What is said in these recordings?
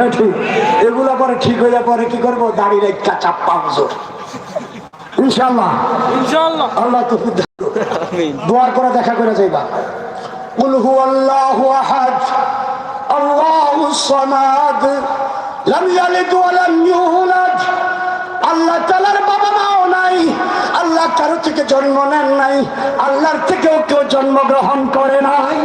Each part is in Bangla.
না ঠিক এগুলা পরে ঠিক হয়ে পরে কি করবো দাঁড়িয়ে একটা চাপ্পা হুজুর ইনশাল্লাহ ইনশাআল্লাহ আল্লাহ তো দোয়ার করে দেখা করে যাইবা قل هو الله احد الله الصمد لم يلد ولم يولد আল্লাহ তালার বাবা মাও নাই আল্লাহ কারো থেকে জন্ম নেন নাই আল্লাহর থেকেও কেউ জন্মগ্রহণ করে নাই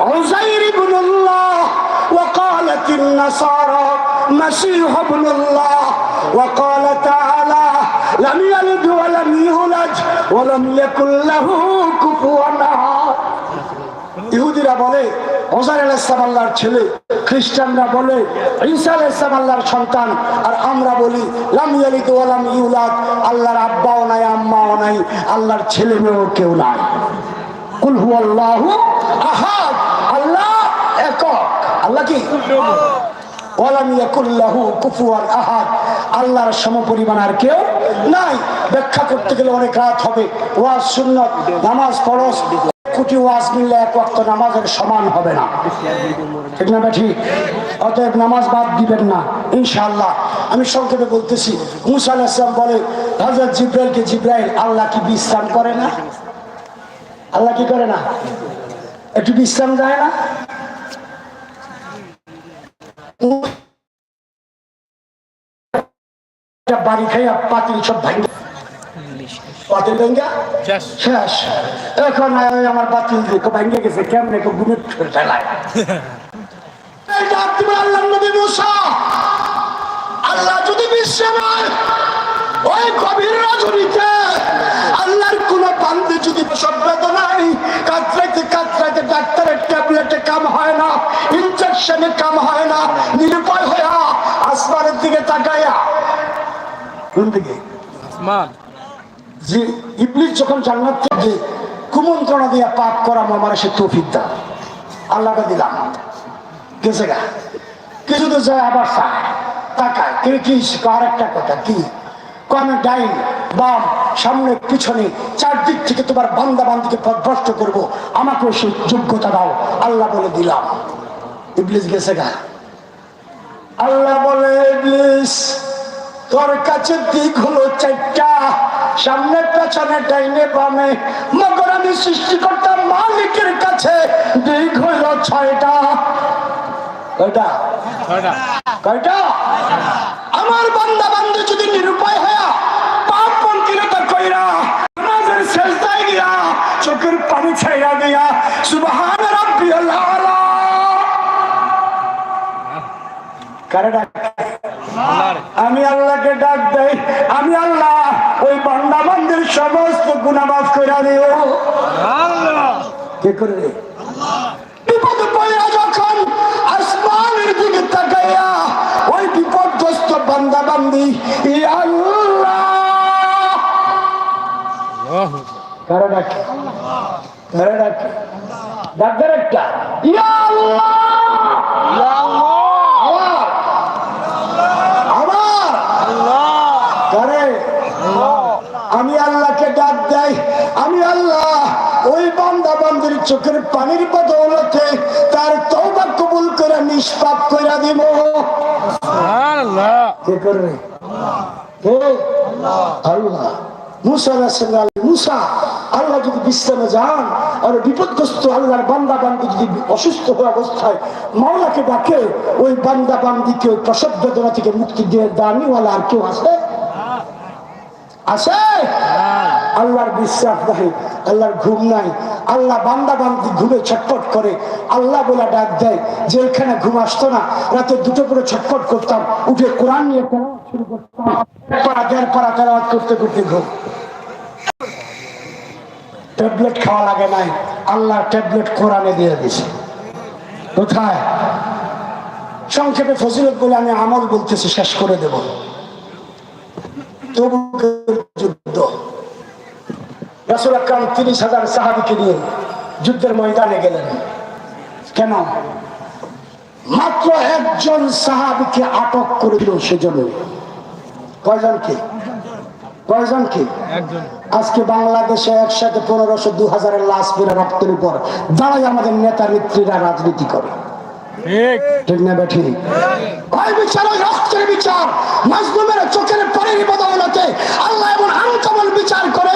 عزير بن الله وقالت النصارى مسيح ابن الله وقال تعالى لم يلد ولم يولد ولم يكن له كفوا احد ইহুদিরা বলে ওজার আল ইসলাম আল্লাহর ছেলে খ্রিস্টানরা বলে ঈসা আল ইসলাম আল্লাহর সন্তান আর আমরা বলি লাম ইয়ালিদ ওয়ালাম ইউলাদ আল্লাহর আব্বাও নাই আম্মাও নাই আল্লাহর ছেলে মেয়েও কেউ নাই কুল হু আল্লাহু আহাদ আল্লাহ একক। আল্লাহ কি? আল্লাহর সমপরিমাণ আর কেউ নাই। ব্যাখ্যা করতে গেলে অনেক রাত হবে। ওয়াজ নামাজ ফরজ। কোটি ওয়াজ মিললে সমান হবে না। অতএব নামাজ বাদ দিবেন না আমি সংক্ষেপে বলতেছি, মুসা আলাইহিস সালাম বলে, হযরত জিব্রাইলকে জিব্রাইল, আল্লাহ কি বিশ্রাম করে না? আল্লাহ কি করে না? একটু বিশ্রাম যায় না বাড়ি খাইয়া পাতিল সব ভাঙে পাতিল ভেঙ্গা শেষ এখন আমার গেছে কেমনে ফেলায় আল্লাহ নবী মুসা আল্লাহ যদি বিশ্বে নয় ওই গভীর রজনীতে আল্লাহর কোন বান্ধে যদি প্রসব বেদনায় কাতরাইতে কাতরাইতে ডাক্তারের ট্যাবলেটে কাম হয় না ইনজেকশনে কাম হয় না নিরুপায় হইয়া আসমানের দিকে তাকাইয়া। কোন দিকে? আসমান। যে ইবলিস যখন জান্নাত থেকে কুমন্ত্রণা দিয়া পাপ করা আমার সে তৌফিক দা আল্লাহকে দিলাম। গেছে গা। কিছু তো যায় আবার তাকায়। কি আর একটা কথা কি? কমে ডাইন বাম সামনে পিছনে চারদিক থেকে তোমার বান্দা বান্দিকে পথভ্রষ্ট করব। আমাকেও সেই যোগ্যতা দাও। আল্লাহ বলে দিলাম। ইবলিস গেছে গা। আল্লাহ বলে ইবলিস তোর কাছে দিক হলো চারটা। সামনে পেছনে ডাইনে বামে। মগর আমি সৃষ্টিকর্তা মালিকের কাছে দিক হইল ছয়টা। কয়টা? কয়টা? আমার বান্দা বান্ধব যদি নিরুপায় হয়া পাপ পন্থীরতা কইরা নামাজের শেষদায় গিয়া চোখের পানি ছাইরা দিয়া সুবহান রাব্বিয়াল আলা কারে ডাক? আমি আল্লাহকে ডাক দেই। আমি আল্লাহ ওই বান্দা বান্দির সমস্ত গুণাবাদ করে দিও। কে করে রে? বিপদ পড়া যখন আসমানের দিকে তাকাইয়া ওই বিপদগ্রস্ত বান্দা বান্দি আল্লাহ। আল্লাহু ডাকে? কারে ডাকে? ডাক্তার একটা। ইয়া আল্লাহ ইয়া আল্লাহ আমার আমার আল্লাহ কারে আমি আল্লাহকে ডাক দেই আমি আল্লাহ ওই বান্দা বান্দির চোখের পানির বদৌলতে তার তওবা কবুল করে নিষ্পাপ করে দিব। কে করবে কে? আল্লাহ। মুসা মুসা আল্লাহ যদি বিশ্রামে যান আর বিপদগ্রস্ত আল্লাহর বান্দা বান্দি যদি অসুস্থ হয়ে অবস্থায় মাওলাকে ডাকে ওই বান্দা বান্দিকে ওই প্রসব বেদনা থেকে মুক্তি দিয়ে দানিওয়ালা আর কেউ আছে? আছে? আল্লাহর বিশ্বাস নাই, আল্লাহর ঘুম নাই। আল্লাহ বান্দা বান্দি ঘুমে ছটপট করে। আল্লাহ বলে ডাক দেয় যেখানে ঘুম আসতো না, রাতে দুটো করে ছটপট করতাম। উঠে কোরআন নিয়ে শুরু করতাম। করতে করতে ঘুম। ট্যাবলেট খাওয়া লাগে নাই। আল্লাহ ট্যাবলেট কোরআনে দিয়ে দিছে। কোথায়? সংক্ষেপে ফজিলত বলে আমি আমল বলতেছি, শেষ করে দেব। তবুকের যুদ্ধ। রাসুল আকরাম তিরিশ হাজার সাহাবিকে নিয়ে যুদ্ধের ময়দানে গেলেন। কেন? মাত্র একজন সাহাবিকে আটক করে দিল সেজন্য। কয়জনকে আজকে বাংলাদেশে একসাথে পনেরোশো দু হাজারের লাশ পেরে রক্তের উপর দাঁড়াই আমাদের নেতা নেত্রীরা রাজনীতি করে। ঠিক। ঠিক না বেঠি? ওই বিচার রক্তের বিচার মাজলুমের চোখের পানির বদৌলতে আল্লাহ এমন বিচার করে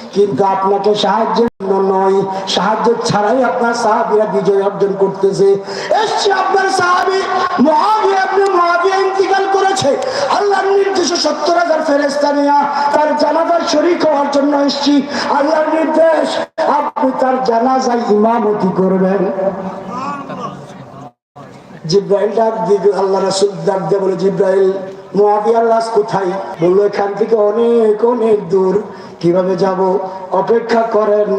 কিন্তু আপনাকে সাহায্যের জন্য নয়। সাহায্য ছাড়াই আপনার সাহাবিরা বিজয় অর্জন করতেছে। এসছি আপনার সাহাবি আপনি ইন্তিকাল করেছে। সত্তর হাজার ফেরেস্তা নিয়ে তার জানাজার শরীক হওয়ার জন্য এসছি। নির্দেশ, আপনি তার জানাজায় ইমামতি করবেন। জিব্রাইল ডাক দিয়ে আল্লাহ রাসুল ডাক দিয়ে বলে, জিব্রাইল মহাবিয়ার লাশ কোথায়? বলল, এখান থেকে অনেক অনেক দূর। কীভাবে যাব? অপেক্ষা করেন।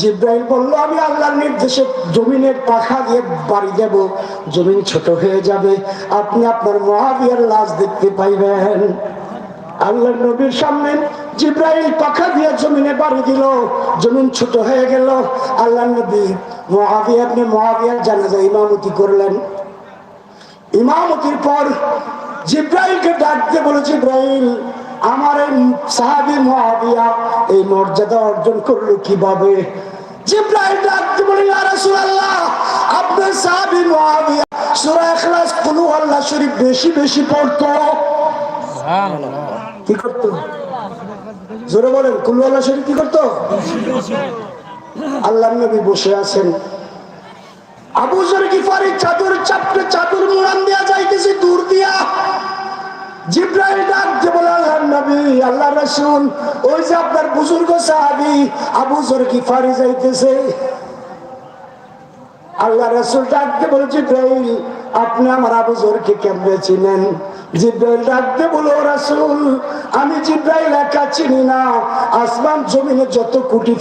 জিব্রাইল বলল, আমি আল্লাহর নির্দেশে জমিনের পাখা দিয়ে বাড়ি দেব জমিন ছোট হয়ে যাবে। আপনি আপনার মহাবিয়ার লাশ দেখতে পাইবেন। আল্লাহ নবীর সামনে জিব্রাইল পাখা দিয়ে জমিনে বাড়ি দিল। জমিন ছোট হয়ে গেল। আল্লাহ নবী মহাবিয়া আপনি মহাবিয়ার জানাজা ইমামতি করলেন। ইমামতির পর জিব্রাইলকে ডাকতে বলে, জিব্রাইল আমার এই সাহাবি মহাবিয়া এই মর্যাদা অর্জন করল কীভাবে? জিব্রাইল ডাকতে বলে ইয়া রাসূলুল্লাহ আপনার সাহাবি মহাবিয়া সূরা ইখলাস কুল আল্লাহ শরীফ বেশি বেশি পড়তো। কি করতো? জোরে বলেন কুল আল্লাহ শরীফ কি করতো? আল্লাহ নবী বসে আছেন। আবু জর গিফারি চাদর চাপড়ে চাদর মুড়ান দেয়া যাইতেছে দূর দিয়া। ডাক যে আল্লাহ রসুল যে বুজুর্গ আবু গিফারি যাইতেছে। আল্লাহ ডাক জিব্রাইল, আপনি আমার আবু জরকে কেমনে চিনেন? জিব্রাইল ডাক দিয়ে বলো রাসূল, আমি আসমান যত কোটি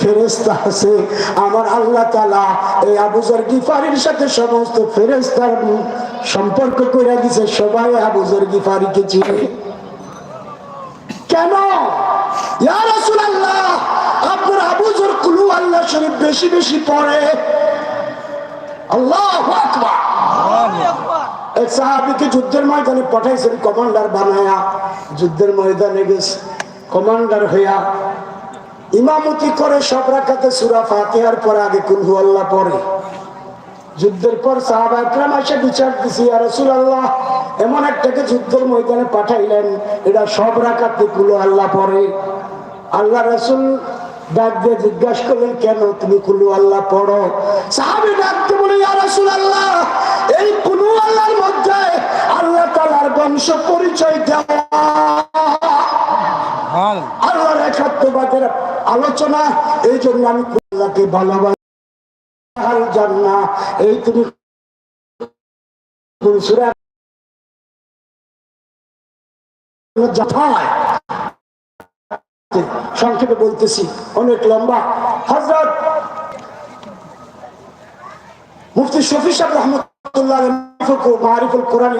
আছে, আমার আল্লাহ তাআলা এই গিফারির সাথে সমস্ত ফেরেশতার সম্পর্ক করে দিছে সবাই আবু জর গিফারিকে চিনে। কেন? রাসূলুল্লাহ, আপনার আবু জর কুলু আল্লাহ শরীফ বেশি বেশি পড়ে। আল্লাহু এক সাহাবিকে যুদ্ধের ময়দানে পাঠাইছেন কমান্ডার বানায়া। যুদ্ধের ময়দানে গেছে, কমান্ডার হইয়া ইমামতি করে সব রাখাতে সুরা ফাতিহার পরে আগে কুলহু আল্লাহ পরে যুদ্ধের পর সাহাবা একরাম এসে বিচার দিছি আর রসুল আল্লাহ এমন একটাকে যুদ্ধের ময়দানে পাঠাইলেন, এটা সব রাখাতে কুলু আল্লাহ পরে আল্লাহ রসুল ডাক দিয়ে জিজ্ঞাসা করলেন, কেন তুমি কুলু আল্লাহ পড়ো? সাহাবি ডাকতে বলে, ইয়া রাসূল আল্লাহ বংশ পরিচয় দেওয়া। আল্লাহর একাত্মবাদের আলোচনা এই জন্য আমি আল্লাহকে ভালোবাসি। আল জান্নাহ এই তুমি সংক্ষেপে বলতেছি অনেক লম্বা। হজরত মুফতি শফি সাহেব রহমতুল্লাহ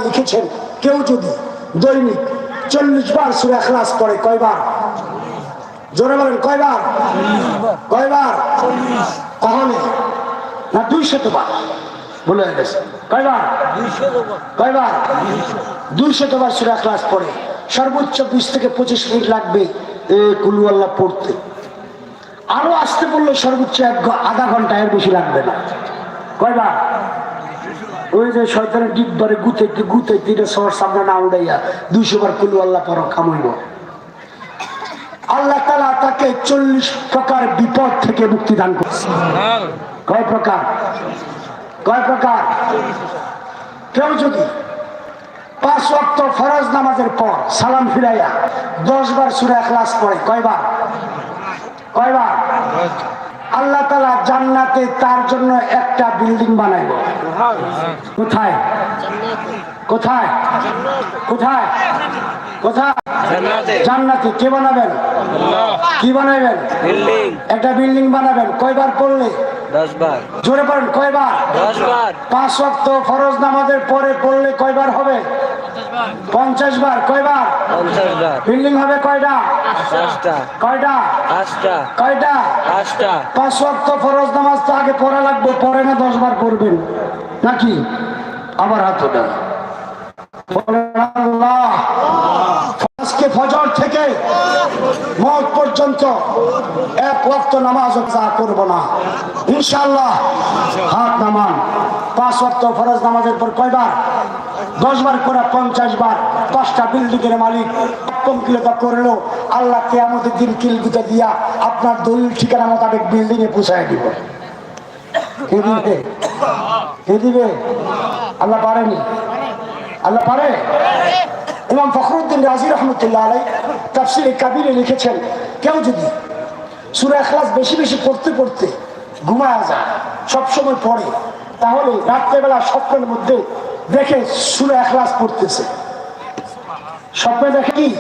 লিখেছেন, কেউ যদি দৈনিক চল্লিশ বার সুরা খালাস পড়ে, কয়বার? জোরে বলেন, কয়বার? কয়বার? না, দুইশত বার। বলে গেছে। কয়বার? কয়বার? দুইশত বার পড়ে। সর্বোচ্চ বিশ থেকে পঁচিশ মিনিট লাগবে এ পড়তে। আরও আসতে বললে সর্বোচ্চ এক আধা ঘণ্টা এর বেশি লাগবে না। কয়বার? ওই যে শয়তানের ডিব্বারে গুতে গুতে তিনে সবার সামনে না উড়াইয়া দুইশো বার কুলু আল্লাহ পর কামাইব। আল্লাহ তালা তাকে চল্লিশ প্রকার বিপদ থেকে মুক্তি দান করছে। কয় প্রকার? কয় প্রকার? কেউ যদি পাঁচ ওয়াক্ত ফরজ নামাজের পর সালাম ফিরাইয়া দশ বার সুরা ক্লাস পড়ে কয়বার? কয়বার? আল্লাহ তালা জান্নাতে তার জন্য একটা বিল্ডিং বানাইব কোথায়? কোথায়? কোথায়? কোথায়? জান্নাতে। কে বানাবেন? কি বানাবেন? একটা বিল্ডিং বানাবেন। কয়বার পড়লে? জোরে পড়েন কয়বার? পাঁচ ওয়াক্ত ফরজ নামাজের পরে পড়লে কয়বার হবে? পঞ্চাশ বার কয়বার? পঞ্চাশ বার। বিল্ডিং হবে কয়টা? পাঁচটা। কয়টা? পাঁচটা। কয়টা? পাঁচটা। পাঁচ ওয়াক্ত ফরজ নামাজ তো আগে পড়া লাগবে পরে না দশ বার পড়বেন। নাকি? আবার হাত বলেন আল্লাহ। আজকে ফজর থেকে মত পর্যন্ত এক ওয়াক্ত নামাজ চা করব না। ইনশাআল্লাহ হাত নামান। পাঁচ ওয়াক্ত ফরজ নামাজের পর কয়বার? দশ বার করে পঞ্চাশ বার পাঁচটা বিল্ডিং এর মালিক পঙ্কিলতা করল। আল্লাহ কে আমাদের দিন কিলগুতে দিয়া আপনার দলিল ঠিকানা মোতাবেক বিল্ডিং এ পৌঁছায় দিব। দিবে? আল্লাহ আল্লাহ পারে? ফখরুদ্দিন আলাই কাবিরে লিখেছেন, কেউ যদি সুরা এখলাস বেশি বেশি পড়তে পড়তে ঘুমায় যায়, সবসময় পড়ে, তাহলে রাত্রেবেলা স্বপ্নের মধ্যে দেখে সুরা এখলাস পড়তেছে। স্বপ্নে দেখে কি?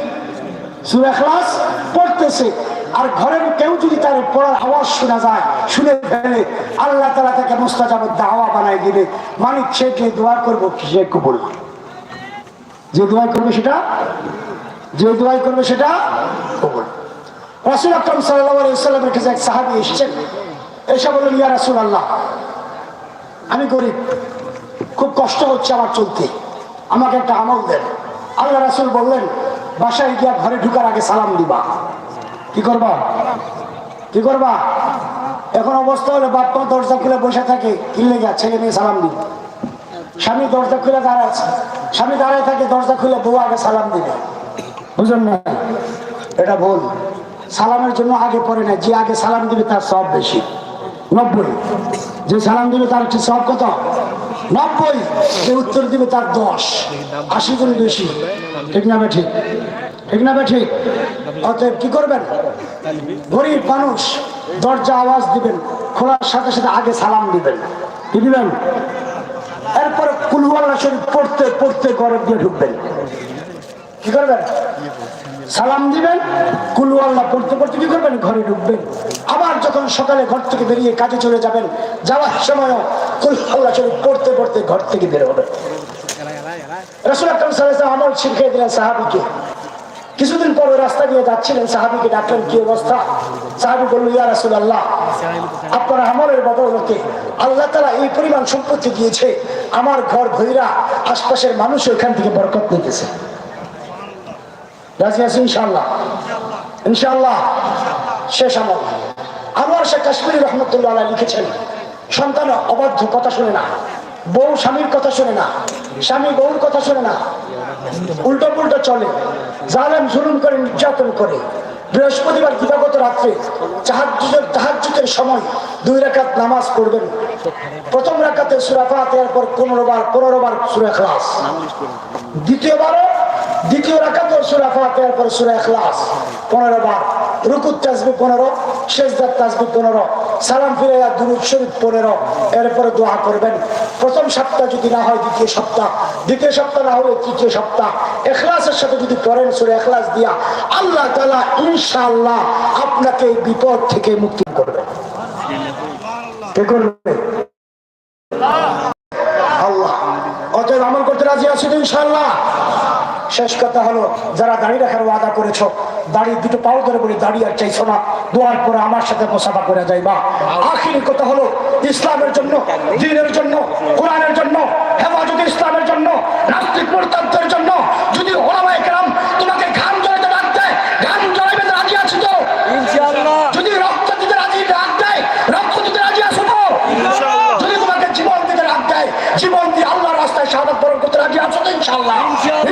সুরা এখলাস পড়তেছে। আর ঘরের কেউ যদি তার পড়ার আওয়াজ শোনা যায়, শুনে ফেলে, আল্লাহ তালা তাকে মোস্তাজাবের দাওয়া বানাই দিবে। মালিক, সে যে দোয়া করব, সে কবুল। যে দোয়া করবে সেটা, যে দোয়াই করবে সেটা কবুল। রাসুল আকরম সাল্লামের কাছে এক সাহাবি এসেছেন। এসে বললেন, ইয়া রাসুল আল্লাহ আমি গরিব। খুব কষ্ট হচ্ছে আমার চলতে। আমাকে একটা আমল দেন। আল্লাহ রাসুল বললেন, বাসায় গিয়া ঘরে ঢুকার আগে সালাম দিবা। কি করবা? কি করবা? এখন অবস্থা হলে, বাপ দরজা খুলে বসে থাকে, কিনলে গা ছেলে মেয়ে সালাম দিবে। স্বামী দরজা খুলে দাঁড়ায় আছে। স্বামী দাঁড়ায় থাকে, দরজা খুলে বউ আগে সালাম দিবে। বুঝলেন না? এটা ভুল। সালামের জন্য আগে পড়ে না যে আগে সালাম দিবে, তার সব বেশি। নব্বই। যে সালাম দিবে, তার একটি সব কত? নব্বই সে উত্তর দিবে তার দশ। আশি গুণ বেশি। ঠিক না ঠিক? ঠিক না ঠিক? অতএব কি করবেন? গরিব মানুষ, দরজা আওয়াজ দিবেন, খোলার সাথে সাথে আগে সালাম দিবেন। কি দিবেন? এরপরে কুলওয়াল্লা শরীফ পড়তে পড়তে গরম দিয়ে ঢুকবেন। কি করবেন? সালাম দিবেন কুলওয়াল্লা পড়তে পড়তে কি করবেন? ঘরে ঢুকবেন। আবার যখন সকালে ঘর থেকে বেরিয়ে কাজে চলে যাবেন, যাওয়ার সময়ও কুলওয়াল্লা শরীফ পড়তে পড়তে ঘর থেকে বের হবেন। রসুল আকরম আমল শিখিয়ে দিলেন সাহাবিকে। কিছুদিন পরে রাস্তা দিয়ে যাচ্ছিলেন, সাহাবিকে ডাকলেন, কি অবস্থা? সাহাবি বলল, ইয়া রাসুল আল্লাহ আপনার আমলের বদলতে আল্লাহ তালা এই পরিমাণ সম্পত্তি দিয়েছে। আমার ঘর ভৈরা, আশপাশের মানুষ ওইখান থেকে বরকত নিতেছে। রাজি আছি ইনশাল্লাহ ইনশাল্লাহ শেষ আমল। আমার সে কাশ্মীর রহমতুল্লাহ লিখেছেন, সন্তান অবাধ্য কথা শুনে না, বউ স্বামীর কথা শুনে না, স্বামী বউর কথা শুনে না উল্টো পুল্টো চলে, জালেম জুলুম করে, নির্যাতন করে, বৃহস্পতিবার দিবাগত রাত্রে তাহাজ্জুদের তাহাজ্জুদের সময় দুই রাকাত নামাজ পড়বেন। প্রথম রাকাতে সুরা ফাতিহার পর পনেরো বার পনেরো বার সুরা দ্বিতীয়বারও দ্বিতীয় রাকাতে সুরা ফাতিহার পর সুরা ইখলাস, পনেরো বার। রুকুত তাসবি পনেরো শেষদার তাসবি পনেরো, সালাম ফিরে দুরুদ শরীফ পনেরো। এরপরে দোয়া করবেন। প্রথম সপ্তাহ যদি না হয়, দ্বিতীয় সপ্তাহ। দ্বিতীয় সপ্তাহ না হলে তৃতীয় সপ্তাহ। এখলাসের সাথে যদি পড়েন সুরে এখলাস দিয়া, আল্লাহ তালা ইনশাআল্লাহ আপনাকে এই বিপদ থেকে মুক্তি করবে। কে করবে? আল্লাহ। অতএব আমল করতে রাজি আছেন ইনশাআল্লাহ? শেষ কথা হলো, যারা দাড়ি রাখার ওয়াদা করেছ, দাড়ি দুটো পাও ধরে বলি দাঁড়িয়ে আর চাইছো না, দোয়ার পরে আমার সাথে মোসাফা করে যাইবা। আখিরি কথা হলো, ইসলামের জন্য, দিনের জন্য, কোরআনের জন্য, হেফাজত ইসলামের জন্য নাস্তিক মোরতাদের জন্য, যদি ওলামায়ে কেরাম তোমাকে ঘাম জড়াতে ডাক দেয় ঘাম জড়াইবে তো রাজি আছো তো ইনশাআল্লাহ যদি রক্ত দিতে রাজি ডাক দেয় রক্ত দিতে রাজি আছো তো যদি তোমাকে জীবন দিতে রাখ দেয় জীবন দিয়ে আল্লাহর রাস্তায় শাহাদাত বরণ করতে রাজি আছো তো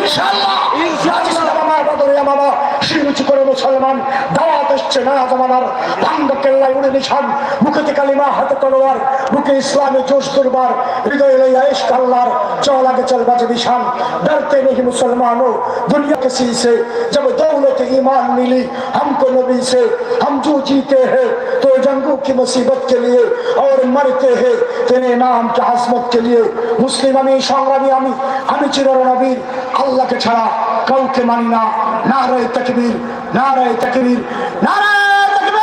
ইনশাআল্লাহ। ইনশাআল্লাহ। মামা বদরিয়া মামা শিরুচি করে মুসলমান দাওয়াত এসছে না জমানার ভাঙ্গ কেল্লায় উড়ে নিশান মুখেতে কালিমা হাতে তলোয়ার বুকে ইসলামে জোশ দুর্বার হৃদয় লইয়া ইশক আল্লাহর চল আগে চল বাজে নিশান डरते नहीं मुसलमानों दुनिया किसी से जब दौलत ईमान मिली हमको नबी से हम जो जीते हैं तो जंगों की मुसीबत के लिए और मरते हैं तेरे नाम की आजमत के लिए মুসলিম আমি সংগ্রামী আমি আমি চিরর নবীর আল্লাহকে ছাড়া কাউকে মানি না না রয়ে তকবীর না রয়ে তকবীর না রয়ে তকবীর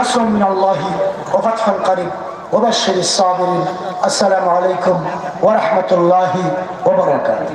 نصر من الله وفتح قريب وبشر الصابرين السلام عليكم ورحمة الله وبركاته